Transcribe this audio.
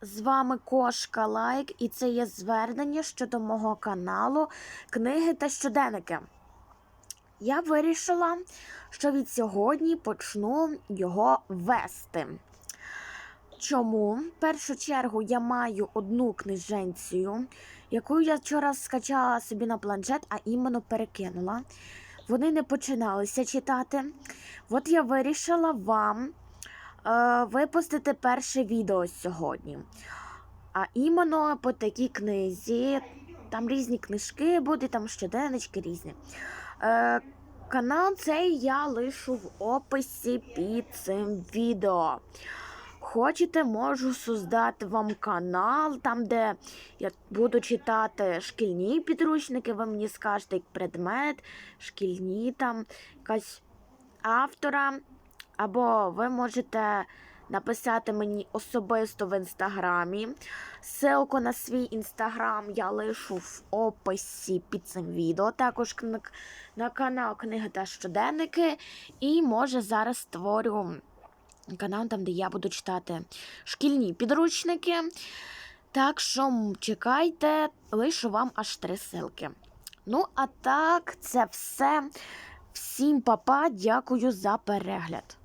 З вами Кошка Лайк, і це є звернення щодо мого каналу Книги та щоденники. Я вирішила, що від сьогодні почну його вести. Чому? В першу чергу я маю одну книженцію, яку я вчора скачала собі на планшет, а іменно перекинула. Вони не починалися читати. От я вирішила вам випустити перше відео сьогодні. А іменно по такій книзі. Там різні книжки будуть, там щоденнички різні. Е, канал цей я лишу в описі під цим відео. Хочете, можу создати вам канал, там, де я буду читати шкільні підручники, ви мені скажете як предмет, шкільні там якась автора. Або ви можете написати мені особисто в інстаграмі. Ссылку на свій інстаграм я лишу в описі під цим відео. Також на канал Книги та щоденники. І може зараз створю канал, там, де я буду читати шкільні підручники. Так що чекайте, лишу вам аж три ссылки. Ну, а так, це все. Всім папа, дякую за перегляд.